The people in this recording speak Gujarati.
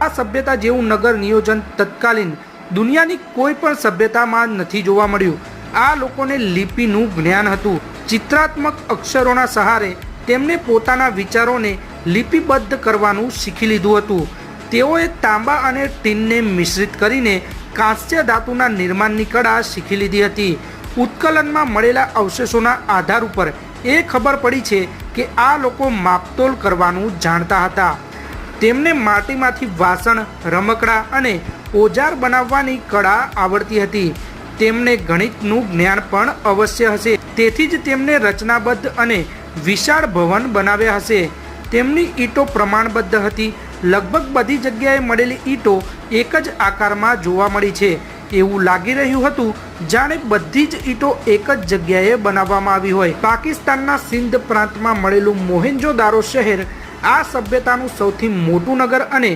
આ સભ્યતા જેવું નગર નિયોજન તત્કાલીન દુનિયાની કોઈ પણ સભ્યતામાં નથી જોવા મળ્યું. આ લોકોને લિપિનું જ્ઞાન હતું. ચિત્રાત્મક અક્ષરોના સહારે તેમણે પોતાના વિચારોને લિપિબદ્ધ કરવાનું શીખી લીધું હતું. તેઓએ તાંબા અને ટીનને મિશ્રિત કરીને કાંસ્ય ધાતુના નિર્માણની કળા શીખી લીધી હતી. ઉત્કલનમાં મળેલા અવશેષોના આધાર ઉપર એ ખબર પડી છે કે આ લોકો માપતોલ કરવાનું જાણતા હતા. તેમને માટીમાંથી વાસણ, રમકડા અને ઓજાર બનાવવાની કળા આવડતી હતી. તેમને ગણિતનું જ્ઞાન પણ અવશ્ય હશે. તેથી જ તેમને રચનાબદ્ધ અને વિશાળ ભવન બનાવ્યા હશે. તેમની ઈંટો પ્રમાણબદ્ધ હતી. લગભગ બધી જગ્યાએ મળેલી ઈંટો એક જ આકારમાં જોવા મળી છે. એવું લાગી રહ્યું હતું, જાણે બધી જ ઈંટો એક જ જગ્યાએ બનાવવામાં આવી હોય. પાકિસ્તાનના સિંધ પ્રાંતમાં મળેલું મોહેન્જો શહેર આ સભ્યતાનું સૌથી મોટું નગર અને